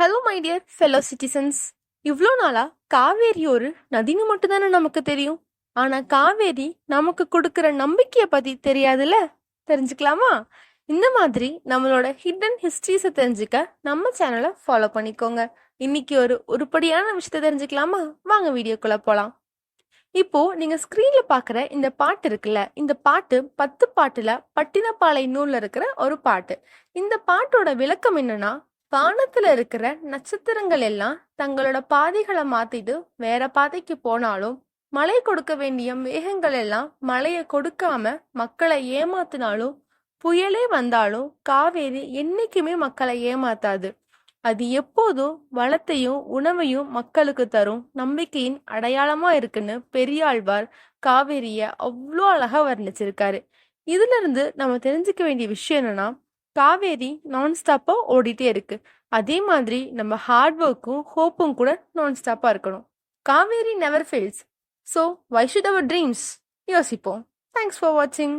Hello my dear fellow citizens இவ்வளோ நாளா காவேரி ஒரு நதின்னு மட்டும்தானே நமக்கு தெரியும். ஆனால் காவேரி நமக்கு கொடுக்குற நம்பிக்கையை பற்றி தெரியாதுல்ல? தெரிஞ்சுக்கலாமா? இந்த மாதிரி நம்மளோட ஹிடன் ஹிஸ்ட்ரிஸை தெரிஞ்சுக்க நம்ம சேனலை ஃபாலோ பண்ணிக்கோங்க. இன்னைக்கு ஒரு உருப்படியான விஷயத்தை தெரிஞ்சுக்கலாமா? வாங்க வீடியோக்குள்ளே போகலாம் இப்போ நீங்க ஸ்கிரீன்ல பாக்குற இந்த பாட்டு இருக்குல்ல? இந்த பாட்டு பத்து பாட்டுல பட்டினப்பாலை நூல்ல இருக்கிற ஒரு பாட்டு. இந்த பாட்டோட விளக்கம் என்னன்னா வானத்துல இருக்கிற நட்சத்திரங்கள் எல்லாம் தங்களோட பாதைகளை மாத்திட்டு வேற பாதைக்கு போனாலும் மழை கொடுக்க வேண்டிய மேகங்கள் எல்லாம் மழையை கொடுக்காம மக்களை ஏமாத்தினாலும் புயலே வந்தாலும் காவேரி என்னைக்குமே மக்களை ஏமாத்தாது. அது எப்போதும் வளத்தையும் உணவையும் மக்களுக்கு தரும் நம்பிக்கையின் அடையாளமா இருக்குன்னு பெரியாழ்வார் காவேரிய அவ்வளோ அழகா வர்ணிச்சிருக்காரு. இதுல இருந்து நம்ம தெரிஞ்சுக்க வேண்டிய விஷயம் என்னன்னா காவேரி நான் ஸ்டாப்பாக ஓடிட்டே இருக்கு. அதே மாதிரி நம்ம ஹார்ட் ஒர்க்கும் ஹோப்பும் கூட நான் ஸ்டாப்பாக இருக்கணும். Kaveri never fails so why should our dreams யோசிப்போம். தேங்க்ஸ் ஃபார் வாட்சிங்